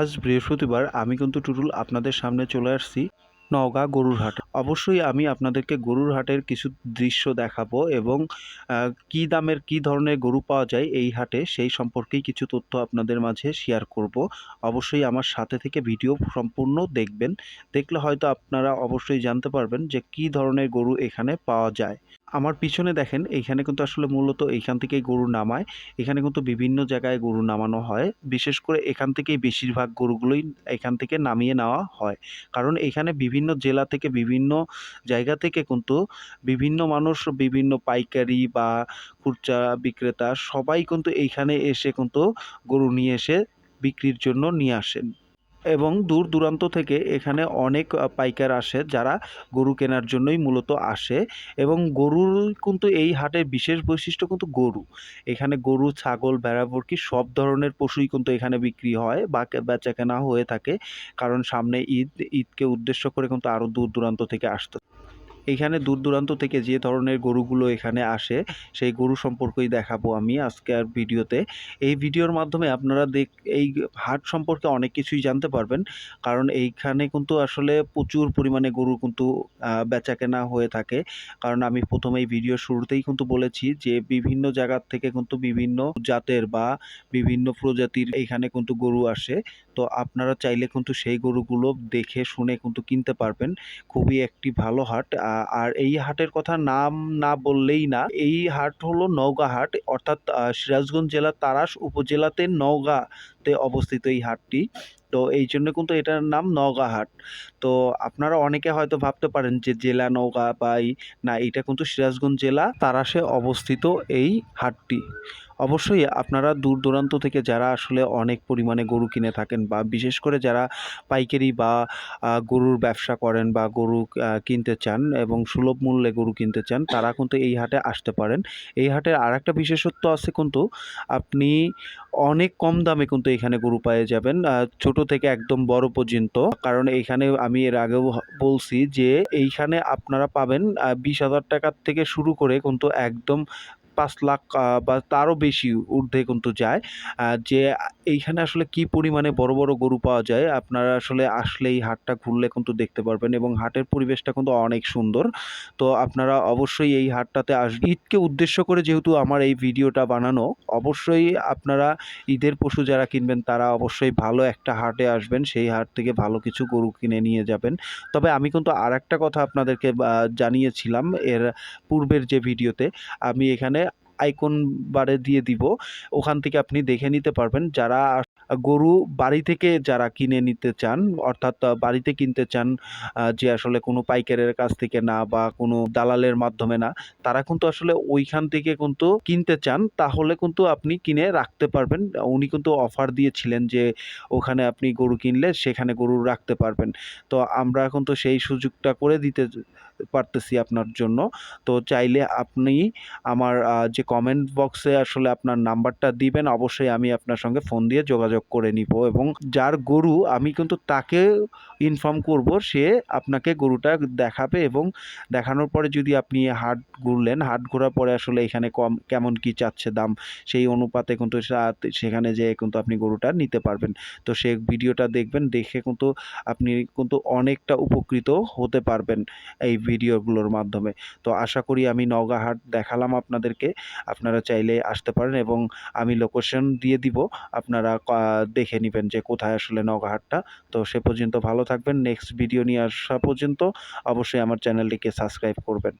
আজ বৃহস্পতিবার আমি কিন্তু টুটুল আপনাদের সামনে চলে আসছি নওগাঁ গরুর হাট। অবশ্যই আমি আপনাদেরকে গরুর হাটের কিছু দৃশ্য দেখাবো এবং কী দামের, কী ধরনের গরু পাওয়া যায় এই হাটে সেই সম্পর্কেই কিছু তথ্য আপনাদের মাঝে শেয়ার করব। অবশ্যই আমার সাথে থেকে ভিডিও সম্পূর্ণ দেখবেন। দেখলে হয়তো আপনারা অবশ্যই জানতে পারবেন যে কী ধরনের গরু এখানে পাওয়া যায়। আমার পিছনে দেখেন, এইখানে কিন্তু আসলে মূলত এইখান থেকেই গরু নামায়। এখানে কিন্তু বিভিন্ন জায়গায় গরু নামানো হয়। বিশেষ করে এখান থেকেই বেশিরভাগ গরুগুলোই এখান থেকে নামিয়ে নেওয়া হয়। কারণ এখানে বিভিন্ন জেলা থেকে বিভিন্ন জায়গা থেকে কিন্তু বিভিন্ন মানুষ, বিভিন্ন পাইকারি বা খুচরা বিক্রেতা সবাই কিন্তু এইখানে এসে কিন্তু গরু নিয়ে এসে বিক্রির জন্য নিয়ে আসেন। এবং দূর দূরান্ত থেকে এখানে অনেক পাইকার আসে যারা গরু কেনার জন্যই মূলত আসে এবং গরুর কিন্তু এই হাটের বিশেষ বৈশিষ্ট্য কিন্তু গরু। এখানে গরু, ছাগল, ভেড়া, মুরগি সব ধরনের পশুই কিন্তু এখানে বিক্রি হয় বা বেচা কেনা হয়ে থাকে। কারণ সামনে ঈদ, ঈদকে উদ্দেশ্য করে কিন্তু আরও দূর দূরান্ত থেকে আসতে এখানে দূর দূরান্ত থেকে যে ধরনের গরুগুলো এখানে আসে, সেই গরু সম্পর্কেই দেখাবো আমি আজকে আর ভিডিওতে। এই ভিডিওর মাধ্যমে আপনারা দেখ, এই হাট সম্পর্কে অনেক কিছুই জানতে পারবেন। কারণ এইখানে কিন্তু আসলে প্রচুর পরিমাণে গরু কিন্তু বেচা কেনা হয়ে থাকে। কারণ আমি প্রথমেই ভিডিও শুরুতেই কিন্তু বলেছি যে, বিভিন্ন জায়গার থেকে কিন্তু বিভিন্ন জাতের বা বিভিন্ন প্রজাতির এইখানে কিন্তু গরু আসে। তো আপনারা চাইলে কিন্তু সেই গরুগুলো দেখে শুনে কিন্তু কিনতে পারবেন। খুবই একটি ভালো হাট। আর এই হাটের কথা নাম না বললেই না, এই হাট হলো নওগাঁ হাট। অর্থাৎ সিরাজগঞ্জ জেলার তারাস উপজেলাতে নওগাঁতে অবস্থিত এই হাটটি। তো এই জন্য কিন্তু এটার নাম নওগাঁ হাট। তো আপনারা অনেকে হয়তো ভাবতে পারেন যে জেলা নওগাঁ বা না এটা কিন্তু সিরাজগঞ্জ জেলা তারাসে অবস্থিত এই হাটটি। অবশ্যই আপনারা দূর দূরান্ত থেকে যারা আসলে অনেক পরিমাণে গরু কিনে থাকেন বা বিশেষ করে যারা পাইকারি বা গরুর ব্যবসা করেন বা গরু কিনতে চান এবং সুলভ মূল্যে গরু কিনতে চান, তারা কিন্তু এই হাটে আসতে পারেন। এই হাটের আর একটা বিশেষত্ব আছে কিন্তু, আপনি অনেক কম দামে কিন্তু এখানে গরু পেয়ে যাবেন ছোট থেকে একদম বড় পর্যন্ত। কারণ এইখানে আমি এর আগেও বলছি যে, এইখানে আপনারা পাবেন বিশ হাজার টাকার থেকে শুরু করে কিন্তু একদম পাঁচ লাখ বা তারও বেশি ঊর্ধ্বে কিন্তু যায়। যে এইখানে আসলে কি পরিমাণে বড় বড় গরু পাওয়া যায়, আপনারা আসলে আসলে এই হাটটা ঘুরলে কিন্তু দেখতে পারবেন এবং হাটের পরিবেশটা কিন্তু অনেক সুন্দর। তো আপনারা অবশ্যই এই হাটটাতে আসবেন। ঈদকে উদ্দেশ্য করে যেহেতু আমার এই ভিডিওটা বানানো, অবশ্যই আপনারা ঈদের পশু যারা কিনবেন তারা অবশ্যই ভালো একটা হাটে আসবেন। সেই হাট থেকে ভালো কিছু গরু কিনে নিয়ে যাবেন। তবে আমি কিন্তু আর একটা কথা আপনাদেরকে জানিয়েছিলাম এর পূর্বের যে ভিডিওতে, আমি এখানে আইকন বারে দিয়ে দিব। ওখান থেকে আপনি দেখে নিতে পারবেন। যারা গরু বাড়ি থেকে যারা কিনে নিতে চান, অর্থাৎ বাড়িতে কিনতে চান যে আসলে কোনো পাইকারের কাছ থেকে না বা কোনো দালালের মাধ্যমে না, তারা কিন্তু আসলে ওইখান থেকে কিন্তু কিনতে চান, তাহলে কিন্তু আপনি কিনে রাখতে পারবেন। উনি কিন্তু অফার দিয়েছিলেন যে ওখানে আপনি গরু কিনলে সেখানে গরু রাখতে পারবেন। তো আমরা এখন তো সেই সুযোগটা করে দিতে পারতেছি আপনার জন্য। তো চাইলে আপনি আমার যে কমেন্ট বক্সে আসলে আপনার নাম্বারটা দিবেন, অবশ্যই আমি আপনার সঙ্গে ফোন দিয়ে যোগাযোগ করে নিব এবং যার গরু আমি কিন্তু তাকে ইনফর্ম করব, সে আপনাকে গরুটা দেখাবে এবং দেখানোর পরে যদি আপনি হাট ঘুরলেন, হাট ঘোরার পরে আসলে এখানে কম, কেমন কি চাচ্ছে দাম, সেই অনুপাতে কিন্তু সেখানে যেয়ে কিন্তু আপনি গরুটা নিতে পারবেন। তো সে ভিডিওটা দেখবেন, দেখে কিন্তু আপনি কিন্তু অনেকটা উপকৃত হতে পারবেন এই ভিডিওগুলোর মাধ্যমে। তো আশা করি আমি নওগাঁ হাট দেখালাম আপনাদেরকে, আপনারা চাইলে আসতে পারেন এবং আমি লোকেশন দিয়ে দিব, আপনারা দেখে নেবেন যে কোথায় আসলে নগাহাটটা তো সে পর্যন্ত ভালো থাকবেন। নেক্সট ভিডিও নিয়ে আসা পর্যন্ত অবশ্যই আমার চ্যানেলটিকে সাবস্ক্রাইব করবেন।